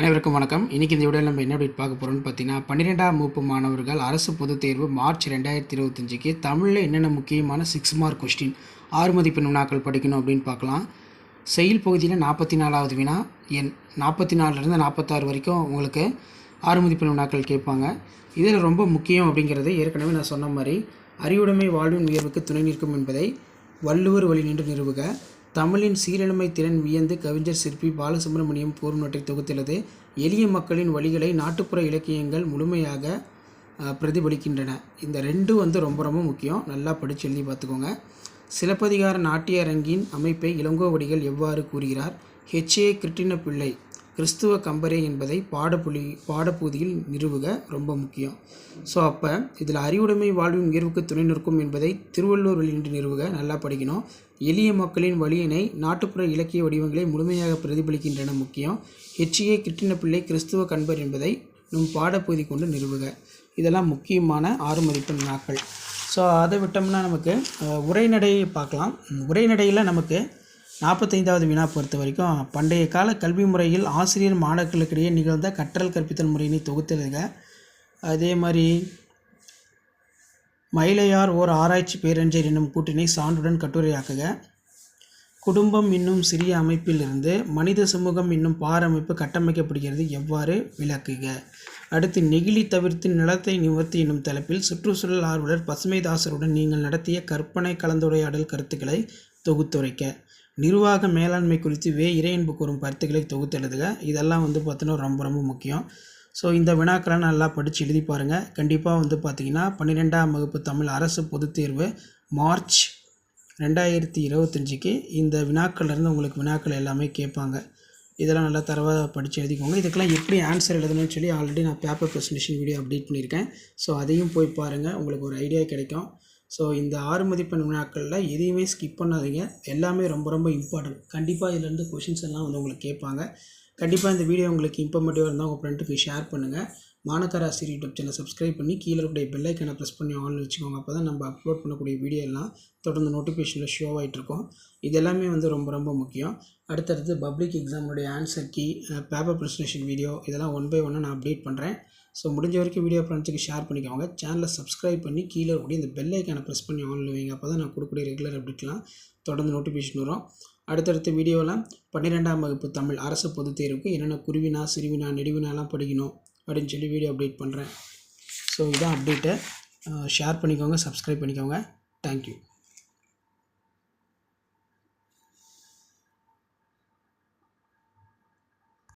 அனைவருக்கும் வணக்கம். இன்றைக்கி இந்த வீடியோவில் நம்ம என்ன அப்டேட் பார்க்க போகிறோம்னு பார்த்தீங்கன்னா பன்னிரெண்டாம் வகுப்பு மாணவர்கள் அரசு பொதுத் தேர்வு மார்ச் ரெண்டாயிரத்தி இருபத்தஞ்சிக்கு தமிழில் என்னென்ன முக்கியமான சிக்ஸ் மார்க் கொஸ்டின் ஆறு மதிப்பெண் வினாக்கள் படிக்கணும் அப்படின்னு பார்க்கலாம். செயல் பகுதியில் நாற்பத்தி நாலாவது வினா என் நாற்பத்தி நாலுலேருந்து நாற்பத்தாறு வரைக்கும் உங்களுக்கு ஆறு மதிப்பெண் வினாக்கள் கேட்பாங்க. இதில் ரொம்ப முக்கியம் அப்படிங்கிறது ஏற்கனவே நான் சொன்ன மாதிரி அறிவுடைமை வாழ்வின் உயர்வுக்கு துணை நிற்கும் என்பதை வள்ளுவர் வழி நின்று நிறுவுக தமிழின் சீரழிமை திறன் வியந்து கவிஞர் சிற்பி பாலசுப்ரமணியம் போர்நோட்டை தொகுத்துள்ளது. எளிய மக்களின் வழிகளை நாட்டுப்புற இலக்கியங்கள் முழுமையாக பிரதிபலிக்கின்றன. இந்த ரெண்டும் வந்து ரொம்ப ரொம்ப முக்கியம். நல்லா படித்து எழுதி பார்த்துக்கோங்க. சிலப்பதிகார நாட்டிய அரங்கின் அமைப்பை இளங்கோவடிகள் எவ்வாறு கூறுகிறார்? ஹெச்ஏ கிருட்டின பிள்ளை கிறிஸ்துவ கம்பரே என்பதை பாடப்புலி பாடப்பகுதியில் நிறுவுக ரொம்ப முக்கியம். ஸோ அப்போ இதில் அறிவுடைமை வாழ்வின் உயர்வுக்கு துணை நிற்கும் என்பதை திருவள்ளுவர் வெளியிட்டு நிறுவுக நல்லா படிக்கணும். எளிய மக்களின் வழியினை நாட்டுப்புற இலக்கிய வடிவங்களை முழுமையாக பிரதிபலிக்கின்றன முக்கியம். ஹெச்ஏ கிருட்டிணப்பிள்ளை கிறிஸ்துவ கண்பர் என்பதை நம் பாடப்பகுதி கொண்டு நிறுவுக. இதெல்லாம் முக்கியமான ஆறு மதிப்பெண் வினாக்கள் ஸோ அதை விட்டோம்னா நமக்கு உரைநடையை பார்க்கலாம். உரைநடையில் நமக்கு நாற்பத்தைந்தாவது வினா பொறுத்த வரைக்கும் பண்டைய கால கல்வி முறையில் ஆசிரியர் மாணவர்களுக்கிடையே நிகழ்ந்த கற்றல் கற்பித்தல் முறையினை தொகுத்தெழுதுக அதே மாதிரி மயிலையார் ஓர் ஆராய்ச்சி பேரறிஞர் என்னும் கூட்டினை சான்றுடன் கட்டுரையாக்குக. குடும்பம் என்னும் சிறிய அமைப்பிலிருந்து மனித சமூகம் என்னும் பாரமைப்பு கட்டமைக்கப்படுகிறது எவ்வாறு விளக்குக. அடுத்து நெகிழி தவிர்த்து நிலத்தை நிவர்த்தி என்னும் தலைப்பில் சுற்றுச்சூழல் ஆர்வலர் பசுமைதாசருடன் நீங்கள் நடத்திய கற்பனை கலந்துரையாடல் கருத்துக்களை தொகுத்துரைக்க. நிர்வாக மேலாண்மை குறித்து வே இறையன்பு கூறும் கருத்துக்களை தொகுத்தெழுதுக இதெல்லாம் வந்து பார்த்தீங்கன்னா ரொம்ப ரொம்ப முக்கியம். ஸோ இந்த வினாக்களை நல்லா படித்து எழுதி பாருங்கள் கண்டிப்பாக வந்து பார்த்தீங்கன்னா பன்னிரெண்டாம் வகுப்பு தமிழ் அரசு பொதுத் தேர்வு மார்ச் ரெண்டாயிரத்தி இருபத்தஞ்சிக்கு இந்த வினாக்கள்லேருந்து உங்களுக்கு வினாக்கள் எல்லாமே கேட்பாங்க. இதெல்லாம் நல்லா தரவாக படித்து எழுதிக்கோங்க. இதுக்கெல்லாம் எப்படி ஆன்சர் எழுதணும்னு சொல்லி ஆல்ரெடி நான் பேப்பர் ப்ரெசன்டேஷன் வீடியோ அப்டேட் பண்ணியிருக்கேன். ஸோ அதையும் போய் பாருங்கள் உங்களுக்கு ஒரு ஐடியா கிடைக்கும். ஸோ இந்த ஆறு மதிப்பெண் வினாக்களில் எதையுமே ஸ்கிப் பண்ணாதீங்க. எல்லாமே ரொம்ப ரொம்ப இம்பார்ட்டன்ட் கண்டிப்பாக இதுலேருந்து கொஷின்ஸ் எல்லாம் வந்து உங்களுக்கு கேட்பாங்க. கண்டிப்பாக இந்த வீடியோ உங்களுக்கு இன்ஃபர்மேட்டிவாக இருந்தால் உங்கள் ஃப்ரெண்டுக்கு ஷேர் பண்ணுங்கள் மானக்கர யூடியூப் சேனல் சப்ஸ்கிரைப் பண்ணி கீழே இருக்கக்கூடிய பெல்லைக்கனை ப்ரெஸ் பண்ணி ஆன் வச்சுக்கோங்க. அப்போ தான் நம்ம அப்லோட் பண்ணக்கூடிய வீடியோ எல்லாம் தொடர்ந்து நோட்டிஃபிகேஷனில் ஷோ ஆகிட்டு இருக்கும். இது எல்லாமே வந்து ரொம்ப ரொம்ப முக்கியம். அடுத்தடுத்து public எக்ஸாமுடைய answer key paper presentation video இதெல்லாம் ஒன் பை ஒன்னாக நான் அப்டேட் பண்ணுறேன் ஸோ முடிஞ்ச வரைக்கும் வீடியோ ஃப்ரெண்ட்ஸுக்கு ஷேர் பண்ணிக்கோங்க. சேனலை சப்ஸ்கிரைப் பண்ணி கீழே இருக்கக்கூடிய இந்த பெல் ஐக்கானை ப்ரெஸ் பண்ணி ஆன்ல வைங்க. அப்போ தான் நான் கொடுக்கக்கூடிய ரெகுலர் அப்டேட்லாம் தொடர்ந்து நோட்டிஃபிகேஷன் வரும். அடுத்தடுத்த வீடியோவில் பன்னிரெண்டாம் வகுப்பு தமிழ் அரசு பொதுத் தேர்வுக்கு என்னென்ன குருவினா சிறுவினா நெடுவினாலாம் படிக்கணும் அப்படின்னு சொல்லி வீடியோ அப்டேட் பண்ணுறேன் ஸோ இதான் அப்டேட்டை ஷேர் பண்ணிக்கோங்க சப்ஸ்கிரைப் பண்ணிக்கோங்க. தேங்க்யூ